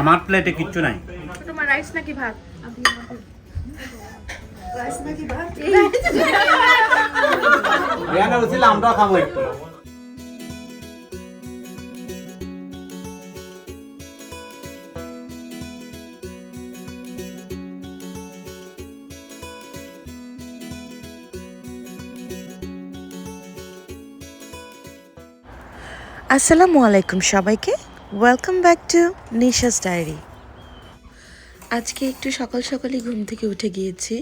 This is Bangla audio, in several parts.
আমার প্লেটে কিচ্ছু নাই। তোমার রাইস নাকি ভাত? আমরা খাব একটু আসসালামু আলাইকুম সবাইকে। Welcome back to Nisha's diary আজকে একটু সকাল সকালই ঘুম থেকে উঠে গিয়েছি।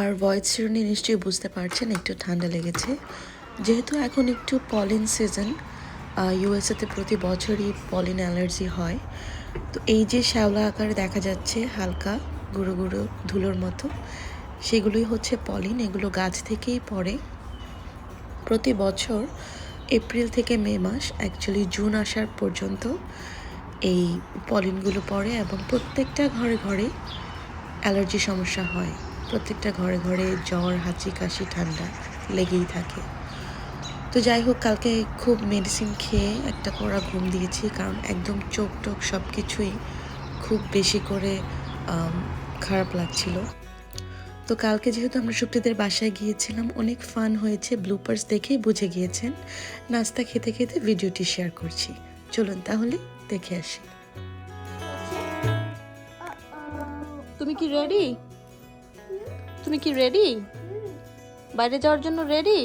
আর ভয়েস শুনে নিশ্চয়ই বুঝতে পারছেন, একটু ঠান্ডা লেগেছে। যেহেতু এখন একটু পলিন সিজন ইউএসএতে প্রতি বছরই পলিন অ্যালার্জি হয়। তো এই যে শ্যাওলা আকারে দেখা যাচ্ছে, হালকা, গুঁড়ো গুঁড়ো ধুলোর মতো, সেগুলোই হচ্ছে পলিন এগুলো গাছ থেকেই পড়ে। প্রতি বছর এপ্রিল থেকে মে মাস অ্যাকচুয়ালি জুন আসার পর্যন্ত এই পলিনগুলো পড়ে এবং প্রত্যেকটা ঘরে ঘরে অ্যালার্জি সমস্যা হয়। প্রত্যেকটা ঘরে ঘরে জ্বর, হাঁচি, কাশি, ঠান্ডা লেগেই থাকে। তো যাই হোক, কালকে খুব মেডিসিন খেয়ে একটা কড়া ঘুম দিয়েছি কারণ একদম চোখ টোক সব কিছুই খুব বেশি করে খারাপ লাগছিল। তো কালকে যেহেতু আমরা সুপ্রিদের বাসায় গিয়েছিলাম অনেক ফান হয়েছে ব্লুপার্স দেখেই বুঝে গিয়েছেন। নাস্তা খেতে খেতে ভিডিওটি শেয়ার করছি। চলুন তাহলে দেখে আসি। তুমি কি রেডি তুমি কি রেডি বাইরে যাওয়ার জন্য রেডি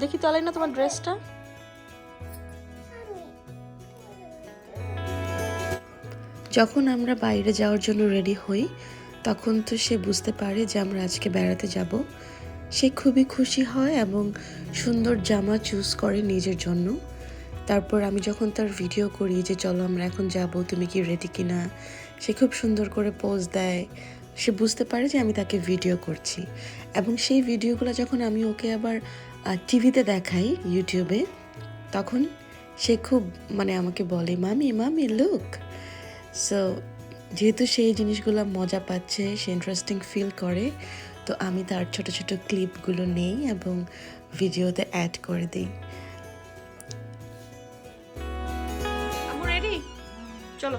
দেখি তো না তোমার ড্রেসটা যখন আমরা বাইরে যাওয়ার জন্য রেডি হই তখন তো সে বুঝতে পারে যে আমরা আজকে বেড়াতে যাব। সে খুবই খুশি হয় এবং সুন্দর জামা চুজ করে নিজের জন্য। তারপর আমি যখন তার ভিডিও করি যে, চলো আমরা এখন যাব, তুমি কি রেডি কিনা? সে খুব সুন্দর করে পোজ দেয়। সে বুঝতে পারে যে আমি তাকে ভিডিও করছি। এবং সেই ভিডিওগুলো যখন আমি ওকে আবার টিভিতে দেখাই ইউটিউবে তখন সে খুব মানে আমাকে বলে, মামি মামি লুক সো যেহেতু সেই জিনিসগুলো মজা পাচ্ছে, সে ইন্টারেস্টিং ফিল করে, তো আমি তার ছোট ছোট ক্লিপগুলো নেই এবং ভিডিওতে অ্যাড করে দিই। চলো।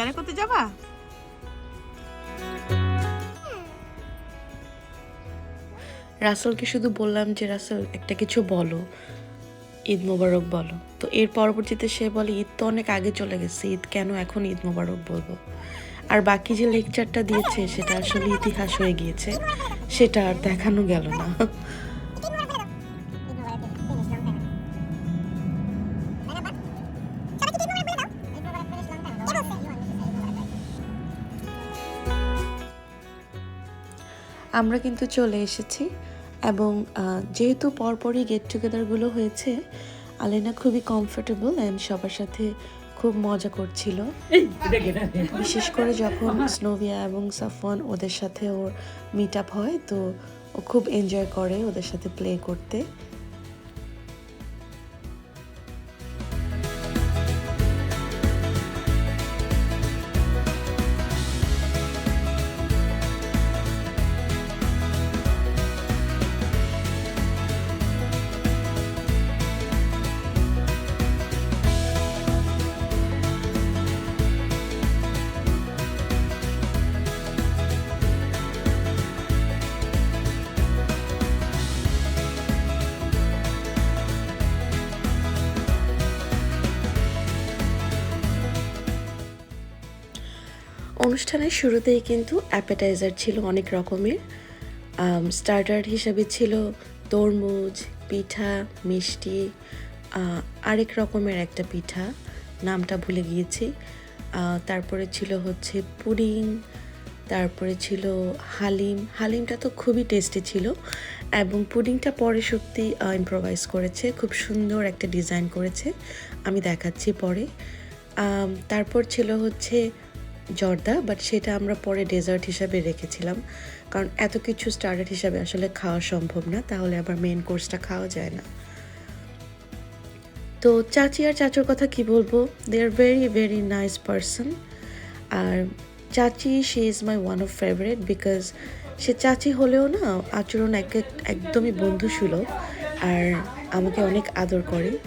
বেড়া করতে যাবা? রাসেলকে শুধু বললাম যে, রাসেল, একটা কিছু বলো। ঈদ মোবারক বলো। তো এর পরবর্তীতে সে বলে, ঈদ তো অনেক আগে চলে গেছে। ঈদ কেন এখন ঈদ মোবারক বলব? আর বাকি যে লেকচারটা দিয়েছে, সেটা আসলে ইতিহাস হয়ে গিয়েছে। সেটা আর দেখানো গেল না। আমরা কিন্তু চলে এসেছি এবং যেহেতু পরপরই গেট টুগেদারগুলো হয়েছে আলেনা খুবই কমফোর্টেবল অ্যান্ড সবার সাথে খুব মজা করছিল। বিশেষ করে যখন স্নোভিয়া এবং সাফন ওদের সাথে ওর মিট আপ হয় তো ও খুব এনজয় করে ওদের সাথে প্লে করতে। অনুষ্ঠানের শুরুতেই কিন্তু অ্যাপেটাইজার ছিল অনেক রকমের। স্টার্টার হিসাবে ছিল তরমুজ, পিঠা, মিষ্টি আরেক রকমের একটা পিঠা, নামটা ভুলে গিয়েছি। তারপরে ছিল হচ্ছে পুডিং, তারপরে ছিল হালিম। হালিমটা তো খুবই টেস্টি ছিল এবং পুডিংটা পরে সত্যি ইম্প্রোভাইজ করেছে, খুব সুন্দর একটা ডিজাইন করেছে। আমি দেখাচ্ছি পরে। তারপর ছিল হচ্ছে জর্দা বাট সেটা আমরা পরে ডেজার্ট হিসাবে রেখেছিলাম। কারণ এত কিছু স্টার্টার হিসাবে আসলে খাওয়া সম্ভব না, তাহলে আবার মেন কোর্সটা খাওয়া যায় না। তো চাচি আর চাচুর কথা কি বলব? They are very very nice person আর চাচি she is my one of favourite because সে চাচি হলেও না, আচরণ এক এক- একদমই বন্ধুসুলভ আর আমাকে অনেক আদর করে।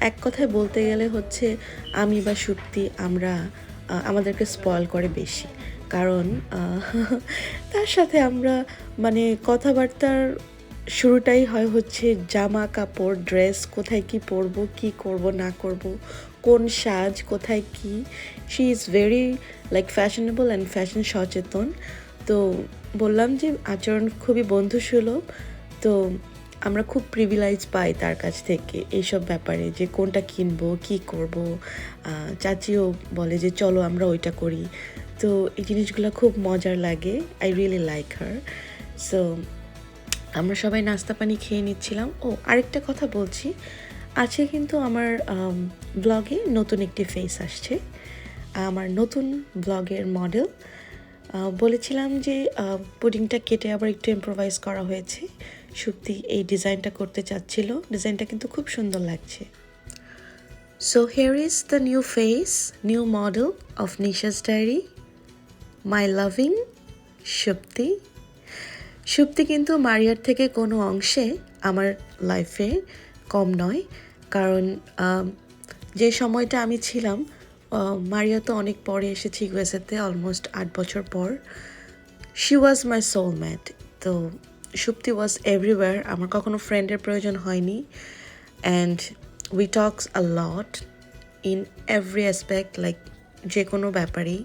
এক কথায় বলতে গেলে হচ্ছে, আমি বা সুক্তি আমরা আমাদেরকে স্পয়েল করে বেশি। কারণ তার সাথে আমরা মানে কথাবার্তার শুরুটাই হয় হচ্ছে জামা কাপড় ড্রেস কোথায় কি পরবো, কি করব, না করব, কোন সাজ কোথায় কি। She is very like fashionable and fashion সচেতন। তো বললাম যে আচরণ খুবই বন্ধুসুলভ। তো আমরা খুব প্রিভিলাইজ পাই তার কাছ থেকে এইসব ব্যাপারে যে কোনটা কিনবো, কি করব। চাচিও বলে যে, চলো আমরা ওইটা করি। তো এই জিনিসগুলো খুব মজার লাগে। I really like her so আমরা সবাই নাস্তা পানি খেয়ে নিচ্ছিলাম। ও, আরেকটা কথা বলছি। আছে কিন্তু আমার ব্লগে নতুন একটি ফেস আসছে। আমার নতুন ব্লগের মডেল বলেছিলাম যে পুডিংটা কেটে আবার একটু ইম্প্রোভাইজ করা হয়েছে। সত্যি এই ডিজাইনটা করতে চাচ্ছিল। ডিজাইনটা কিন্তু খুব সুন্দর লাগছে। So here is the new face new model of Nisha's diary my loving Supti Supti কিন্তু মারিয়ার থেকে কোনো অংশে আমার লাইফে কম নয়। কারণ যে সময়টা আমি ছিলাম মারিয়া তো অনেক পরে এসেছি ইউএসএতে অলমোস্ট আট বছর পর। শি ওয়াজ মাই সোলম্যাট তো সুপ্তি ওয়াজ এভরিওয়ার আমার কখনো ফ্রেন্ডের প্রয়োজন হয়নি। And we talks a lot in every aspect like যে কোনো ব্যাপারেই।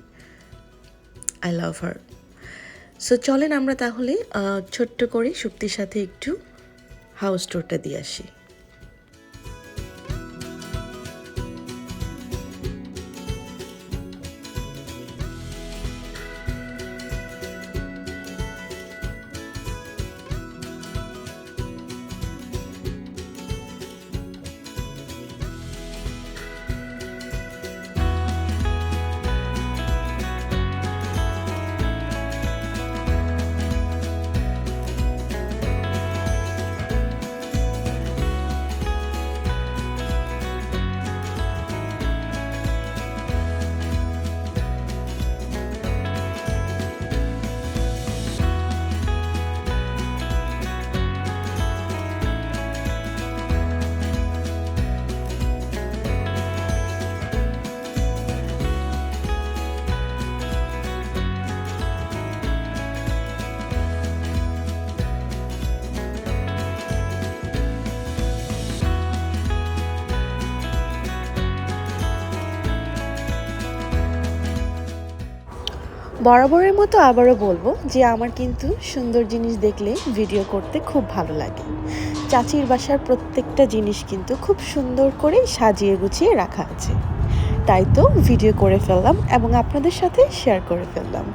আই লাভ হার সো চলেন আমরা তাহলে ছোট্ট করে সুপ্তির সাথে একটু হাউস টুরটা দিয়ে আসি। বরাবরের মতো আবারও বলব যে আমার কিন্তু সুন্দর জিনিস দেখলে ভিডিও করতে খুব ভালো লাগে। চাচির বাসার প্রত্যেকটা জিনিস কিন্তু খুব সুন্দর করে সাজিয়ে গুছিয়ে রাখা আছে। তাই তো ভিডিও করে ফেললাম এবং আপনাদের সাথে শেয়ার করে ফেললাম।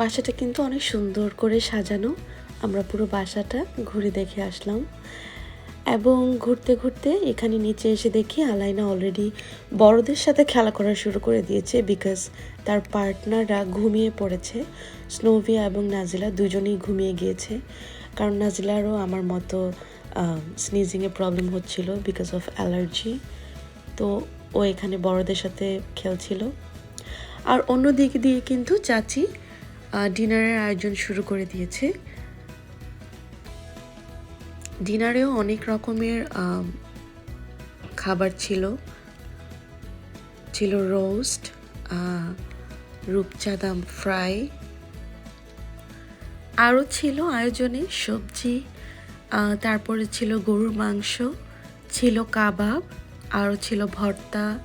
বাসাটা কিন্তু অনেক সুন্দর করে সাজানো। আমরা পুরো বাসাটা ঘুরে দেখে আসলাম। এবং ঘুরতে ঘুরতে এখানে নিচে এসে দেখি আলাইনা অলরেডি বড়দের সাথে খেলা করা শুরু করে দিয়েছে বিকজ তার পার্টনাররা ঘুমিয়ে পড়েছে। স্নোভিয়া এবং নাজিলা দুজনেই ঘুমিয়ে গিয়েছে। কারণ নাজিলারও আমার মতো স্নিজিংয়ে প্রবলেম হচ্ছিল বিকজ অফ অ্যালার্জি তো ও এখানে বড়দের সাথে খেলছিল। আর অন্য দিক দিয়ে কিন্তু চাচি ডিনারের আয়োজন শুরু করে দিয়েছে। ডিনারেও অনেক রকমের খাবার ছিল। ছিল রোস্ট রূপচাঁদাম ফ্রাই। আরও ছিল আয়োজনে সবজি তারপরে ছিল গরুর মাংস, ছিল কাবাব, আরও ছিল ভর্তা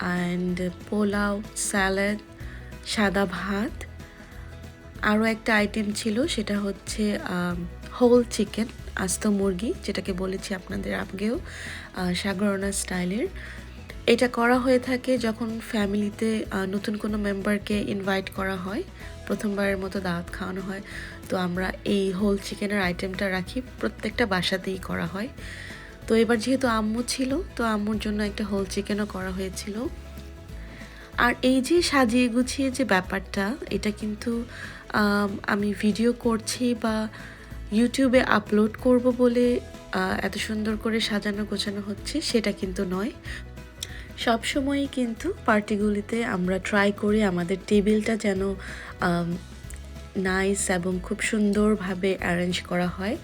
অ্যান্ড পোলাও, স্যালাড, সাদা ভাত। আরও একটা আইটেম ছিল, সেটা হচ্ছে হোল চিকেন আস্ত মুরগি, যেটাকে বলেছি আপনাদের আগেও সাগরনা স্টাইলের। এটা করা হয়ে থাকে যখন ফ্যামিলিতে নতুন কোনো মেম্বারকে ইনভাইট করা হয়, প্রথমবারের মতো দাওয়াত খাওয়ানো হয়। তো আমরা এই হোল চিকেনের আইটেমটা রাখি, প্রত্যেকটা বাসাতেই করা হয়। তো এবার যেহেতু আম্মু ছিল, তো আম্মুর জন্য একটা হোল চিকেনও করা হয়েছিল। আর এই যে সাজিয়ে গুছিয়ে যে ব্যাপারটা, এটা কিন্তু আম, ভিডিও করছি বা ইউটিউবে আপলোড করব বলে এত সুন্দর করে সাজানো গোছানো হচ্ছে সেটা কিন্তু নয়। সব সময়ই কিন্তু পার্টিগুলিতে আমরা ট্রাই করি আমাদের টেবিলটা যেন নাইস এবং খুব সুন্দরভাবে অ্যারেঞ্জ করা হয়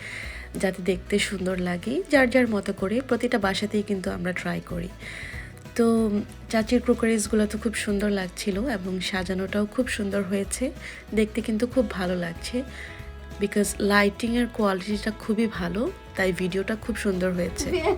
যাতে দেখতে সুন্দর লাগে যার যার মতো করে প্রতিটা বাসাতেই কিন্তু আমরা ট্রাই করি। তো চাচির ক্রোকারিজগুলো তো খুব সুন্দর লাগছিল এবং সাজানোটাও খুব সুন্দর হয়েছে। দেখতে কিন্তু খুব ভালো লাগছে বিকজ লাইটিংয়ের কোয়ালিটিটা খুবই ভালো তাই ভিডিওটা খুব সুন্দর হয়েছে। হ্যাঁ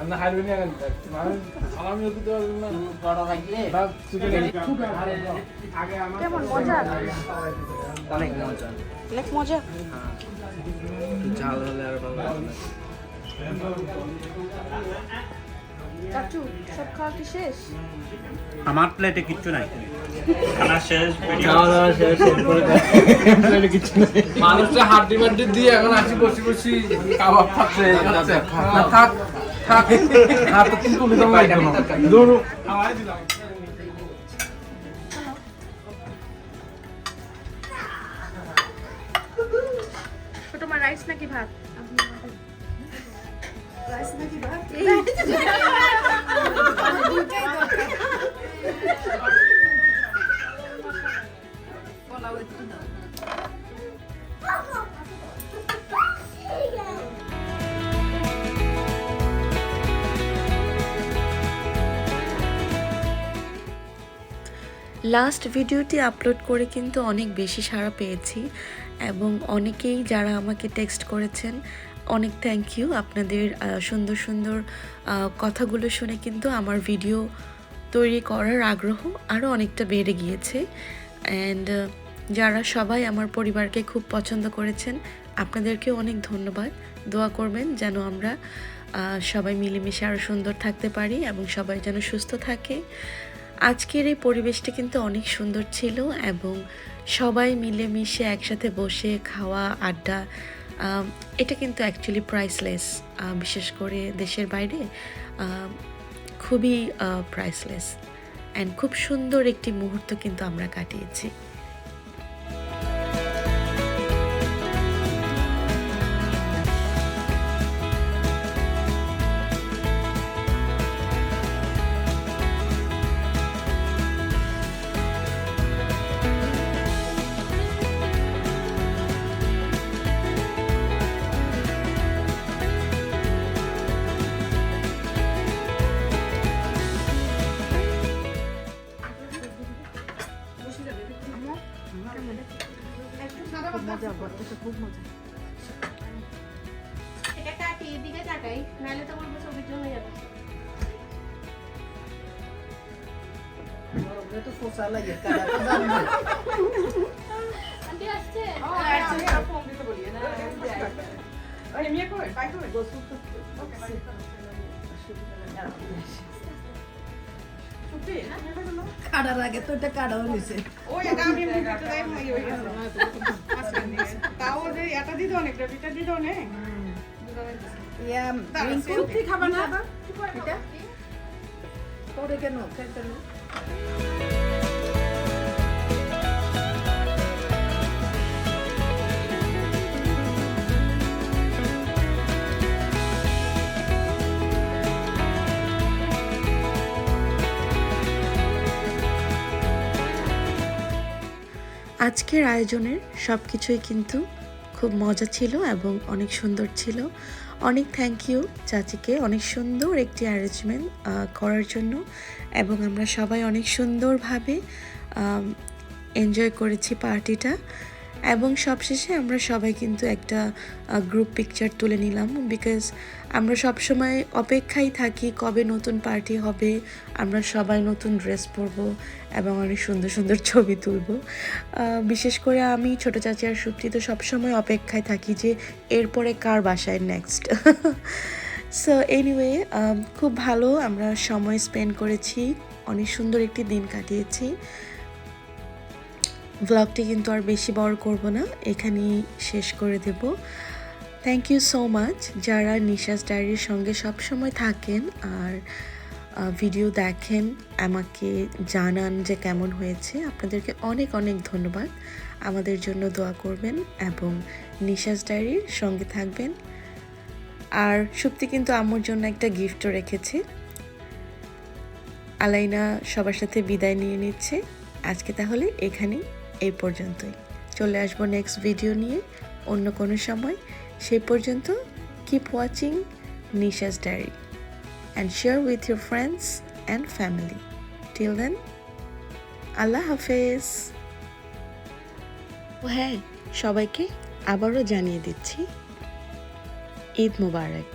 আমরা হারবে না মানে সালামি দিতে পারবেন না বড় থাকলে কেমন মজা? অনেক মজা অনেক মজা ঝাল হলে আর ভালো চাচু সব খাওয়া কি শেষ? আমার প্লেটে কিচ্ছু নাই। খানা শেষ খাওয়া দাওয়া শেষ। এরপরে কিছু নেই। মানুষটা হাড্ডি মাড্ডি দিয়ে এখন আসি বসি বসি কাবাব খাচ্ছে না থাক থাক। হাত তো তুই তুলে দাও একদম দৌড়ো ছোট মা রাইস নাকি ভাত? লাস্ট ভিডিওটি আপলোড করে কিন্তু অনেক বেশি সাড়া পেয়েছি এবং অনেকেই যারা আমাকে টেক্সট করেছেন অনেক থ্যাংক ইউ আপনাদের সুন্দর সুন্দর কথাগুলো শুনে কিন্তু আমার ভিডিও তৈরি করার আগ্রহ আরও অনেকটা বেড়ে গিয়েছে। অ্যান্ড যারা সবাই আমার পরিবারকে খুব পছন্দ করেছেন আপনাদেরকেও অনেক ধন্যবাদ। দোয়া করবেন যেন আমরা সবাই মিলেমিশে আরও সুন্দর থাকতে পারি এবং সবাই যেন সুস্থ থাকে। আজকের এই পরিবেশটা কিন্তু অনেক সুন্দর ছিল এবং সবাই মিলেমিশে একসাথে বসে খাওয়া, আড্ডা এটা কিন্তু অ্যাকচুয়ালি প্রাইসলেস বিশেষ করে দেশের বাইরে খুবই প্রাইসলেস অ্যান্ড খুব সুন্দর একটি মুহূর্ত কিন্তু আমরা কাটিয়েছি। লাগে কারা তো জানবে আন্টি আসছে? কাটার আগে তো এটা কাটাও নিছে ইয়া রিঙ্কু? খাবা না? এটা পরে কেন? খাইতে আজকের আয়োজনের সব কিছুই কিন্তু খুব মজা ছিল এবং অনেক সুন্দর ছিল। অনেক থ্যাংক ইউ চাচিকে। অনেক সুন্দর একটি অ্যারেঞ্জমেন্ট করার জন্য এবং আমরা সবাই অনেক সুন্দরভাবে এনজয় করেছি পার্টিটা এবং সবশেষে আমরা সবাই কিন্তু একটা গ্রুপ পিকচার তুলে নিলাম বিকজ আমরা সব সময় অপেক্ষায় থাকি কবে নতুন পার্টি হবে, আমরা সবাই নতুন ড্রেস পরবো এবং অনেক সুন্দর সুন্দর ছবি তুলবো। বিশেষ করে আমি, ছোট চাচি আর সুপ্তি তো সবসময় অপেক্ষায় থাকি যে এরপরে কার বাসায় নেক্সট সো এনিওয়ে খুব ভালো আমরা সময় স্পেন্ড করেছি, অনেক সুন্দর একটি দিন কাটিয়েছি। ব্লগটি কিন্তু আর বেশি বড় করব না, এখানেই শেষ করে দেব। থ্যাংক ইউ সো মাচ যারা নিশাস ডায়েরির সঙ্গে সব সময় থাকেন আর ভিডিও দেখেন, আমাকে জানান যে কেমন হয়েছে, আপনাদেরকে অনেক অনেক ধন্যবাদ। আমাদের জন্য দোয়া করবেন এবং নিশাস ডায়েরির সঙ্গে থাকবেন। আর সুপ্তি কিন্তু আমার জন্য একটা গিফটও রেখেছে। আলাইনা সবার সাথে বিদায় নিয়ে নিচ্ছে। আজকে তাহলে এখানেই। এই পর্যন্তই। চলে আসব নেক্সট ভিডিও নিয়ে, অন্য কোনো সময়। সেই পর্যন্ত keep watching Nisha's diary and share with your friends and family till then আল্লাহ হাফেজ ও হ্যাঁ সবাইকে আবারও জানিয়ে দিচ্ছি, ঈদ মুবারক।